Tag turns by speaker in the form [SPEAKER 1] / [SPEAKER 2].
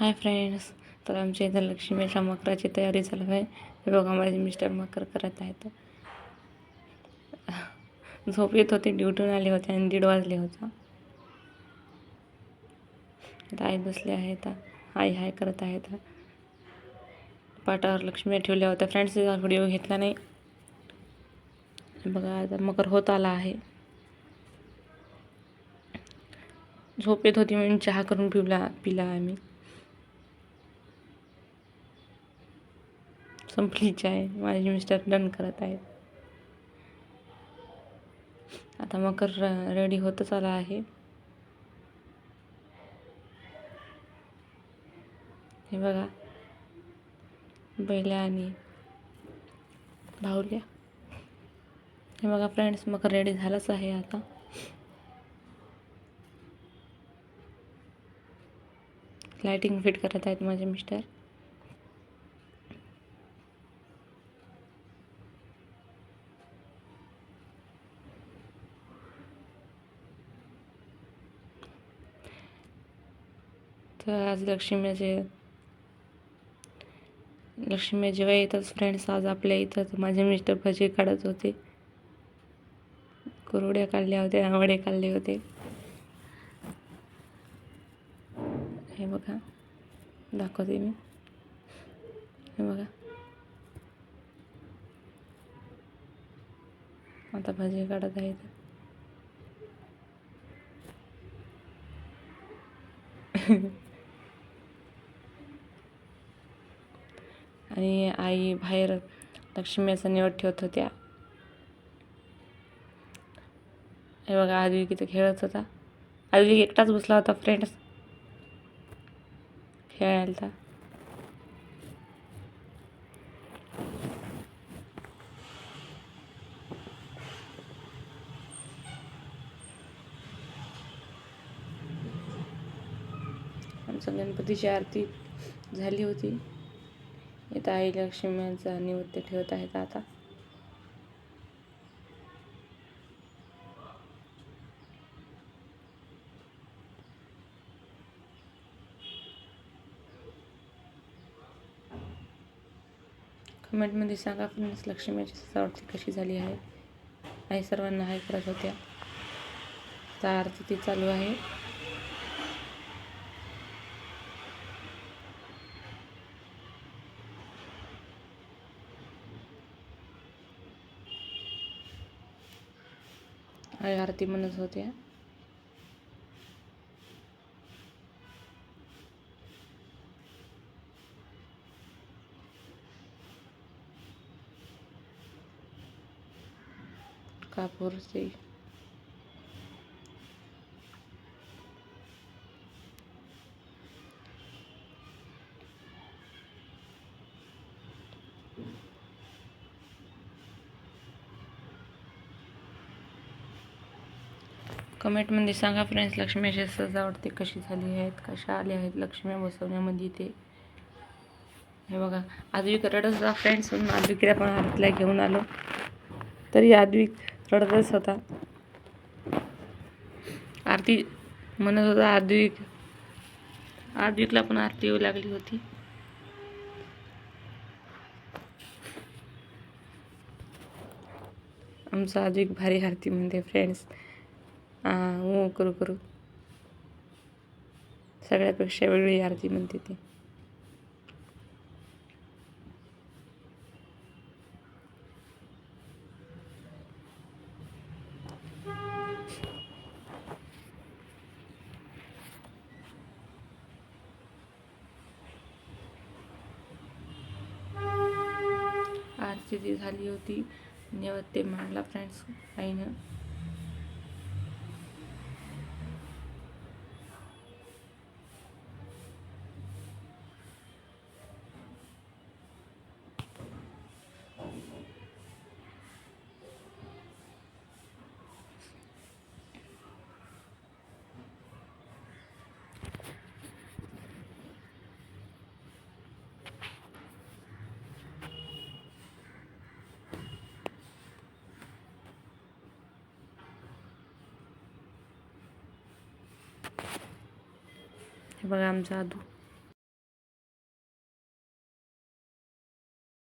[SPEAKER 1] Hi friends तर आमच्या इथं लक्ष्मीच्या मकराची तयारी चालू आहे. हे बघा माझे मिस्टर मकर करत आहेत. झोप येत होती ड्युटीहून आले होते आणि दीड वाजले होता. आता आई बसले आहेत आई हाय करत आहेत. पाटावर लक्ष्मी ठेवल्या होत्या. फ्रेंड्स व्हिडिओ घेतला नाही. बघा आता मकर होत आला आहे. झोप येत होती म्हणून चहा करून पिवला पिला आम्ही. संपलीच आहे. माझे मिस्टर डन करत आहेत. आता मकर रेडी होतच आला आहे. हे बघा. बैल्या आणि भाऊल्या हे बघा फ्रेंड्स मकर रेडी झालंच आहे आता. लायटिंग फिट करत आहेत माझे मिस्टर. तर आज लक्ष्मीचे लक्ष्मी जेव्हा येतात फ्रेंड्स आज आपल्या इथं. तर माझे मिस्टर भजी काढत होते. कुरड्या काढल्या होत्या आवडे काढले होते. हे बघा दाखवते मी. हे बघा. आता भजी काढत आहेत आणि आई बाहेर लक्ष्मीचा निवड ठेवत होत्या. हे बघा आदवी किती खेळत होता. आदवी एकटाच बसला होता फ्रेंड्स खेळायला. आमचं गणपतीची आरती झाली होती. इथं आई लक्ष्मीचा निवृत्त ठेवत आहेत आता. कमेंटमध्ये सांगा फ्रेंड्स लक्ष्मीची सजावट कशी झाली आहे. आई सर्वांना हाय करत होत्या. तर आरती ती चालू आहे आई आरती म्हणत होत्या कापूरची. कमेंटमध्ये सांगा फ्रेंड्स लक्ष्मीची सजावट ती कशी झाली आहेत? कशा आल्या आहेत? लक्ष्मी बसवण्यामध्ये ते हे बघा आद्विक रडत होता फ्रेंड्स म्हणून. आद्विकला पण आरतीला घेऊन आलो. तरी आद्विक रडतच होता. आरती म्हणत होता आद्विक आद्विकला पण आरती येऊ लागली होती. आमचा आद्विक भारी आरती म्हणते फ्रेंड्स हो करू करू. सगळ्यापेक्षा वेगळी आरती म्हणते ती. आरती जी झाली होती नैवेद्य मांडला फ्रेंड्स आईनं. हे बघा आमचा आदू